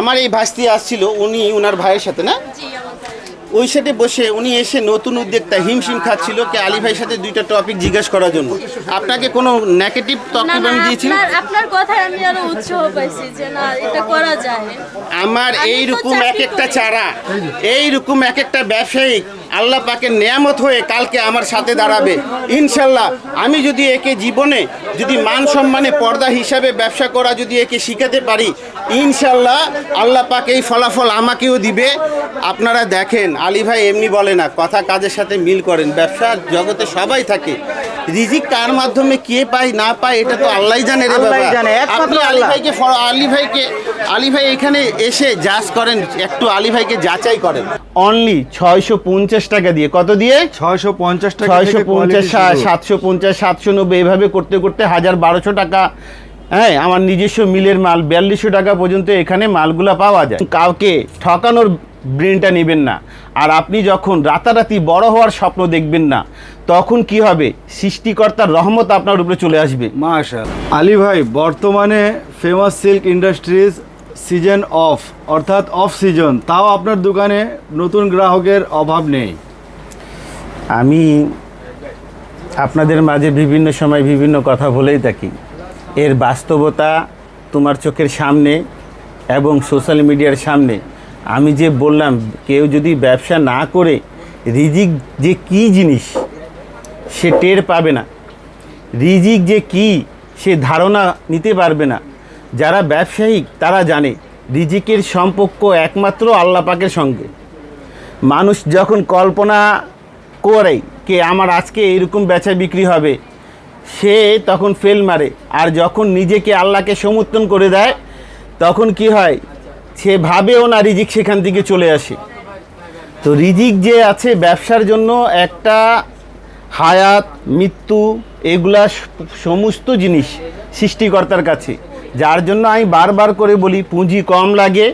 আমার এই ভাস্তি আসছিল উনি ওনার ভাইয়ের সাথে না? ওই সাথে বসে উনি এসে নতুন উদ্যোক্তা হিমশিম খাচ্ছিল কে আলী ভাইয়ের সাথে দুইটা টপিক জিজ্ঞাসা করার জন্য। আপনাকে কোনো নেগেটিভ টপিক আমি দিয়েছি? আপনার কথায় আমি আরও উৎসাহ পাইছি যে না এটা করা যায়। আমার আমি তো এইরকম এক একটা চারা এই রকম এক একটা ব্যবসায়িক আল্লাহ পাকে নিয়ামত হয়ে কালকে আমার সাথে দাঁড়াবে। ইনশাল্লাহ, আমি যদি একে জীবনে, যদি মান সম্মানে পর্দা হিসাবে ব্যবসা করা যদি একে শিখাতে পারি, ইনশাল্লাহ আল্লাহ পাক এই ফলাফল আমাকেও দিবে। আপনারা দেখেন, আলী ভাই এমনি বলে না, কথা কাজের সাথে মিল করেন ব্যবসার জগতে সবাই থাকে। রিজিক কার মাধ্যমে কে পায় না পায় এটা তো আল্লাহ জানে রে বাবা। একমাত্র আপনি আলী ভাইকে আলী ভাইকে আলী ভাই এখানে এসে যাচ করেন একটু আলী ভাইকে যাচাই করেন। অনলি ছয়শো পঞ্চাশ টাকা দিয়ে। কত দিয়ে? ছয়শো পঞ্চাশ টাকা ছয়শো পঞ্চাশ সাতশো পঞ্চাশ সাতশো নব্বই এভাবে করতে করতে হাজার বারোশো টাকা। হ্যাঁ আমার নিজস্ব মিলের মাল। বিয়াল্লিশশো টাকা পর্যন্ত এখানে মালগুলা পাওয়া যায়। কাউকে ঠকানোর ব্রেনটা নেবেন না। আর আপনি যখন রাতারাতি বড় হওয়ার স্বপ্ন দেখবেন না তখন কি হবে? সৃষ্টিকর্তার রহমত আপনার উপরে চলে আসবে। মাশাল আলী ভাই বর্তমানে famous silk industries season off অর্থাৎ অফ সিজন তাও আপনার দোকানে নতুন গ্রাহকের অভাব নেই। আমি আপনাদের মাঝে বিভিন্ন সময় বিভিন্ন কথা বলেই থাকি। এর বাস্তবতা তোমার চোখের সামনে এবং সোশ্যাল মিডিয়ার সামনে। আমি যে বললাম, কেউ যদি ব্যবসা না করে রিজিক যে কি জিনিস, সে টের পাবে না। রিজিক যে কি, সে ধারণা নিতে পারবে না। যারা ব্যবসায়িক, তারা জানে রিজিকের সম্পর্ক একমাত্র আল্লাহ পাকের সঙ্গে। মানুষ যখন কল্পনা করে কে আমার আজকে এরকম বেচা বিক্রি হবে, সে তখন ফেল মারে। আর যখন নিজেকে আল্লাহকে সমর্থন করে দেয়, তখন কি হয়? সে ভাবেও না রিজিক সেখান থেকে চলে আসে। তো রিজিক যে আছে ব্যবসার জন্য একটা হায়াত মৃত্যু এগুলা সমস্ত জিনিস সৃষ্টিকর্তার কাছে। যার জন্য আমি বারবার করে বলি পুঁজি কম লাগে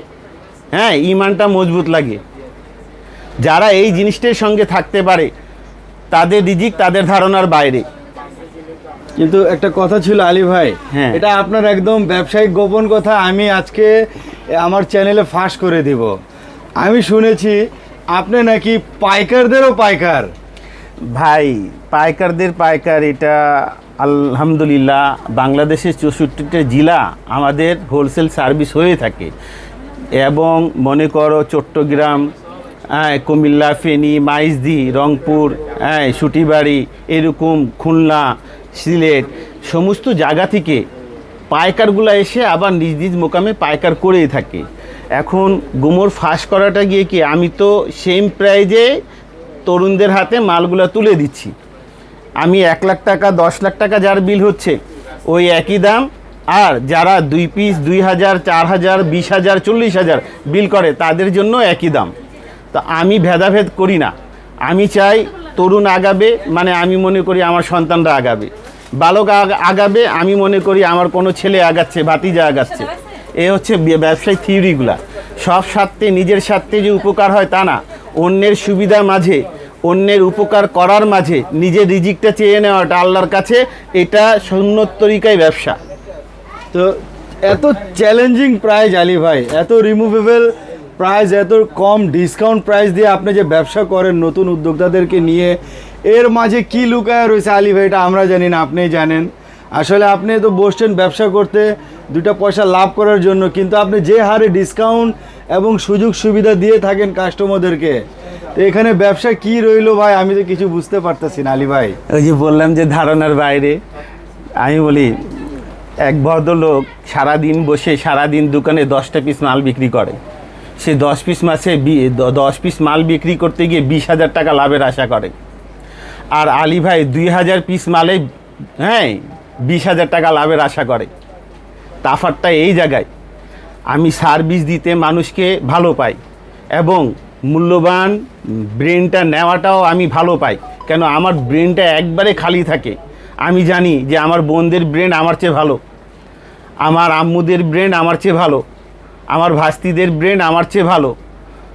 হ্যাঁ ইমানটা মজবুত লাগে। যারা এই জিনিসটার সঙ্গে থাকতে পারে তাদের রিজিক তাদের ধারণার বাইরে। কিন্তু একটা কথা ছিল আলী ভাই হ্যাঁ। এটা আপনার একদম ব্যবসায়িক গোপন কথা। আমি আজকে আমার চ্যানেলে ফাঁস করে দিব। আমি শুনেছি আপনি নাকি পাইকারদেরও পাইকার। ভাই পাইকারদের পাইকার এটা আলহামদুলিল্লাহ বাংলাদেশের চৌষট্টিটা জেলা আমাদের হোলসেল সার্ভিস হয়ে থাকে। এবং মনে করো চট্টগ্রাম হ্যাঁ, কুমিল্লা ফেনী মাইজদি রংপুর হ্যাঁ সুটিবাড়ি এরকম খুলনা সিলেট সমস্ত জায়গা থেকে পাইকারগুলো এসে আবার নিজ নিজ মোকামে পাইকার করেই থাকে। এখন গুমোর ফাঁস করাটা গিয়ে কি, আমি তো সেম প্রাইজে তরুণদের হাতে মালগুলো তুলে দিচ্ছি। আমি এক লাখ টাকা, দশ লাখ টাকা যার বিল হচ্ছে, ওই একই দাম। আর যারা দুই পিস দুই হাজার, চার হাজার, বিশ হাজার, চল্লিশ হাজার বিল করে, তাদের জন্য একই দাম। তো আমি ভেদাভেদ করি না। আমি চাই তরুণ আগাবে মানে আমি মনে করি আমার সন্তানরা আগাবে। বালক আগ- আগাবে, আমি মনে করি আমার কোনো ছেলে আগাচ্ছে, ভাতিজা আগাচ্ছে। এ হচ্ছে ব্যবসায়িক থিওরিগুলা। সব স্বার্থে, নিজের স্বার্থে যে উপকার হয় তা না। অন্যের সুবিধা মাঝে, অন্যের উপকার করার মাঝে নিজের রিজিকটা চেয়ে নেওয়াটা আল্লাহর কাছে, এটা সুন্নত তরিকায় ব্যবসা। তো এত চ্যালেঞ্জিং প্রাইস আলী ভাই, এত রিমুভেবল প্রাইস এত কম ডিসকাউন্ট প্রাইস দিয়ে আপনি যে ব্যবসা করেন নতুন উদ্যোক্তাদেরকে নিয়ে এর মাঝে কি লুকায় রয়েছে আলী ভাই, এটা আমরা জানি না আপনি জানেন। আসলে আপনি তো বসছেন ব্যবসা করতে দুটা পয়সা লাভ করার জন্য, কিন্তু আপনি যে হারে ডিসকাউন্ট এবং সুযোগ সুবিধা দিয়ে থাকেন কাস্টমারদেরকে তো এখানে ব্যবসা কি রইল ভাই? আমি তো কিছু বুঝতে পারতেছি না, আলী ভাই। ওই যে বললাম যে ধারণার বাইরে, আমি বলি, এক ভদ্রলোক সারাদিন বসে, সারাদিন দোকানে দশটা পিস মাল বিক্রি করে। সে দশ পিস মাসে দশ পিস মাল বিক্রি করতে গিয়ে বিশ হাজার টাকা লাভের আশা করে। আর আলী ভাই দুই হাজার পিস মালে হ্যাঁ বিশ হাজার টাকা লাভের আশা করে। তাফারটা এই জায়গায়। আমি সার্ভিস দিতে মানুষকে ভালো পাই এবং মূল্যবান ব্রেনটা নেওয়াটাও আমি ভালো পাই। কেন আমার ব্রেনটা একবারে খালি থাকে। আমি জানি যে আমার বোনদের ব্রেন আমার চেয়ে ভালো। আমার আম্মুদের ব্রেন আমার চেয়ে ভালো। আমার ভাস্তিদের ব্রেন আমার চেয়ে ভালো।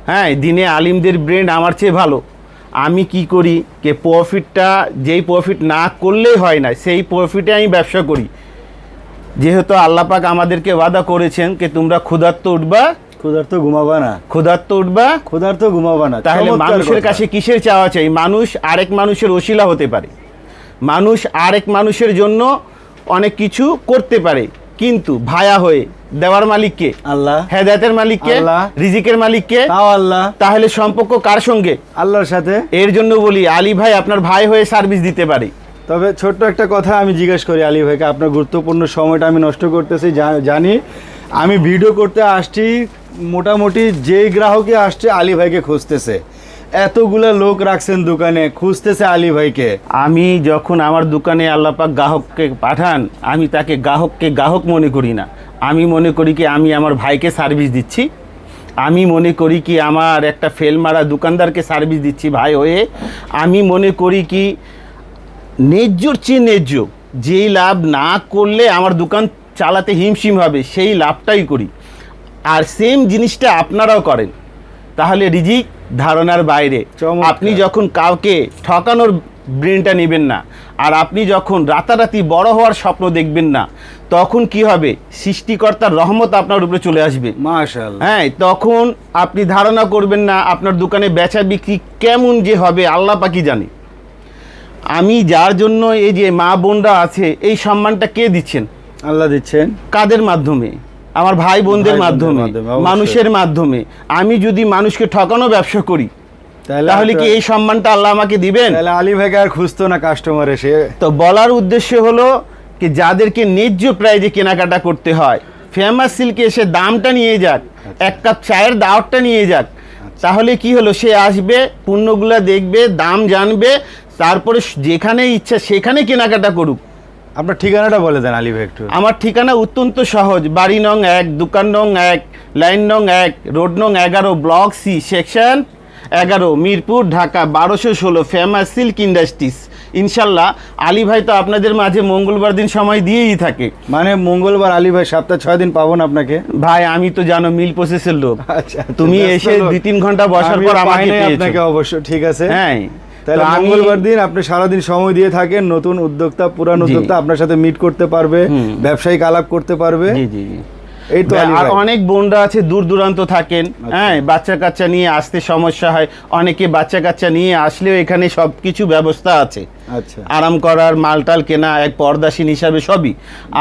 হ্যাঁ দিনে আলিমদের ব্রেন আমার চেয়ে ভালো। আমি কি করি? কে প্রফিটটা যেই প্রফিট না করলেই হয় না সেই প্রফিটে আমি ব্যবসা করি। যেহেতু আল্লাপাক আমাদেরকে ওয়াদা করেছেন যে তোমরা ক্ষুধার্ত উঠবা। ক্ষুধার্ত ঘুমাবা না। ক্ষুধার্ত উঠবা। ক্ষুধার্ত ঘুমাবা না। তাহলে মানুষের কাছে কিসের চাওয়া চাই মানুষ আরেক মানুষের ওসিলা হতে পারে। মানুষ আরেক মানুষের জন্য অনেক কিছু করতে পারে। কিন্তু ভায়া হয়ে দেওয়ার মালিককে আল্লাহ। হেদায়তের মালিককে আল্লাহ। রিজিকের মালিককে তাও আল্লাহ। তাহলে সম্পর্ক কার সঙ্গে? আল্লাহর সাথে। এর জন্য বলি আলী ভাই আপনার ভাই হয়ে সার্ভিস দিতে পারি। তবে ছোট্ট একটা কথা আমি জিজ্ঞেস করি আলী ভাইকে আপনার গুরুত্বপূর্ণ সময়টা আমি নষ্ট করতেছি জানি। আমি ভিডিও করতে আসছি মোটামুটি যেই গ্রাহকে আসছে আলী ভাইকে খুঁজতেছে। এতগুলা লোক রাখছেন দোকানে, খুঁজতেছে আলী ভাইকে। আমি যখন আমার দোকানে আল্লাপাক গ্রাহককে পাঠান, আমি তাকে গ্রাহককে গ্রাহক মনে করি না। আমি মনে করি কি আমি আমার ভাইকে সার্ভিস দিচ্ছি। আমি মনে করি কি আমার একটা ফেল মারা দোকানদারকে সার্ভিস দিচ্ছি ভাই হয়ে। আমি মনে করি কি ন্যায্যর চেয়ে ন্যায্য, যেই লাভ না করলে আমার দোকান চালাতে হিমশিম হবে, সেই লাভটাই করি। আর সেম জিনিসটা আপনারাও করেন। তাহলে রিজিক ধারণার বাইরে। আপনি যখন কাউকে ঠকানোর ব্রেনটা নেবেন না আর আপনি যখন রাতারাতি বড় হওয়ার স্বপ্ন দেখবেন না তখন কি হবে? সৃষ্টিকর্তার রহমত আপনার উপরে চলে আসবে। হ্যাঁ তখন আপনি ধারণা করবেন না আপনার দোকানে বেচা বিক্রি কেমন যে হবে আল্লাহ পাকি জানে। আমি যার জন্য এই যে মা বোনরা আছে এই সম্মানটা কে দিচ্ছেন? আল্লাহ দিচ্ছেন। কাদের মাধ্যমে? আমার ভাই বোনদের মাধ্যমে মানুষের মাধ্যমে। আমি যদি মানুষকে ঠকানো ব্যবসা করি তাহলে কি এই সম্মানটা আল্লাহ আমাকে দিবেন? তাহলে আলী ভাইকে আর খুঁজতো না কাস্টমার এসে। তো বলার উদ্দেশ্য হলো কি যাদেরকে ন্যায্য প্রাইজে কেনাকাটা করতে হয় ফেমাস সিল্কে এসে দামটা নিয়ে যাক এক কাপ চায়ের দাওয়াতটা নিয়ে যাক তাহলে কি হলো সে আসবে পণ্যগুলা দেখবে দাম জানবে তারপরে যেখানে ইচ্ছা সেখানে কেনাকাটা করুক। আপনার ঠিকানাটা বলে দেন আলী ভাই একটু। আমার ঠিকানা অত্যন্ত সহজ। বাড়ি নং এক দোকান নং এক লাইন নং এক রোড নং এগারো ব্লক সি সেকশন এগারো মিরপুর ঢাকা বারোশো ষোলো ফেমাস সিল্ক ইন্ডাস্ট্রিজ। ইনশাল্লাহ আলী ভাই তো আপনাদের মাঝে মঙ্গলবার দিন সময় দিয়েই থাকে। মানে মঙ্গলবার আলী ভাই সপ্তাহ ছয় দিন পাবো না আপনাকে? ভাই আমি তো জানো মিল প্রসেসের লোক। আচ্ছা তুমি এসে। দুই তিন ঘণ্টা বসার পর আমাকে আপনাকে অবশ্য ঠিক আছে। হ্যাঁ। তাহলে মঙ্গলবার দিন আপনি সারাদিন সময় দিয়ে থাকেন নতুন উদ্যোক্তা পুরান উদ্যোক্তা আপনার সাথে মিট করতে পারবে ব্যবসায়িক আলাপ করতে পারবে। জি জি। এই তো আর অনেক বোনরা আছে দূর দূরান্ত থাকেন হ্যাঁ বাচ্চা কাচ্চা নিয়ে আসতে সমস্যা হয় অনেকে বাচ্চা কাচ্চা নিয়ে আসলেও এখানে সব কিছু ব্যবস্থা আছে। আচ্ছা। আরাম করার মালটাল কেনা এক পর্দাসীন হিসাবে সবই।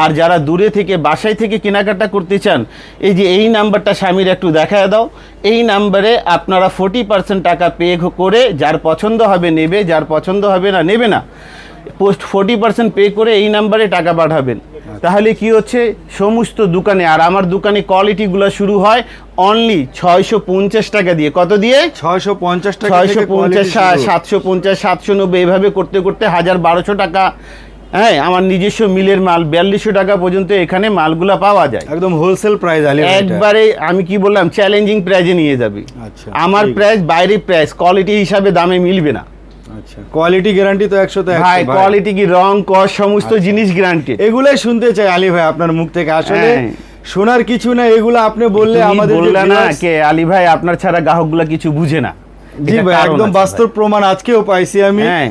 আর যারা দূরে থেকে বাসায় থেকে কেনাকাটা করতে চান এই যে এই নাম্বারটা স্বামীর একটু দেখায় দাও। এই নাম্বারে আপনারা ফোর্টি পার্সেন্ট টাকা পে করে যার পছন্দ হবে নেবে যার পছন্দ হবে না নেবে না। পোস্ট ফোর্টি পার্সেন্ট পে করে এই নাম্বারে টাকা পাঠাবেন। তাহলে কি হচ্ছে? সমস্ত দোকানে আর আমার দোকানে কোয়ালিটিগুলো শুরু হয় অনলি ছয়শো পঞ্চাশ টাকা দিয়ে। কত দিয়ে? ছয়শো পঞ্চাশ টাকা ছয়শো পঞ্চাশ সাতশো পঞ্চাশ সাতশো নব্বই এভাবে করতে করতে হাজার বারোশো টাকা। হ্যাঁ আমার নিজস্ব মিলের মাল বিয়াল্লিশশো টাকা পর্যন্ত এখানে মালগুলা পাওয়া যায়। একদম হোলসেল প্রাইস একবারে আমি কি বললাম চ্যালেঞ্জিং প্রাইজে নিয়ে যাবে। আচ্ছা, আমার। প্রাইস বাইরে প্রাইস কোয়ালিটি হিসাবে দামে মিলবে না। আচ্ছা। কোয়ালিটি গ্যারান্টি তো একশো ভাই। কোয়ালিটি কি রং কস সমস্ত জিনিস গ্যারান্টেড এগুলাই শুনতে চাই আলী ভাই আপনার মুখ থেকে। আসলে হ্যাঁ। শোনার কিছু না এগুলো আপনি বললে আমাদের বললে না কে? আলী ভাই আপনার ছাড়া গ্রাহকগুলা কিছু বুঝে না। জি ভাই একদম বাস্তব প্রমাণ আজকেও পাইছি আমি। হ্যাঁ।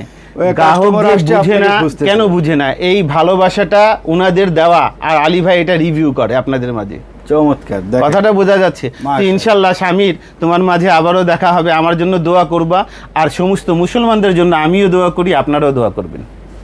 কেন বুঝে না? এই ভালোবাসাটা ওনাদের দেওয়া আর আলী ভাই এটা রিভিউ করে আপনাদের মাঝে। চমৎকার কথাটা বোঝা যাচ্ছে। ইনশাল্লাহ স্বামীর তোমার মাঝে আবারও দেখা হবে আমার জন্য দোয়া করবা। আর সমস্ত মুসলমানদের জন্য আমিও দোয়া করি আপনারাও দোয়া করবেন।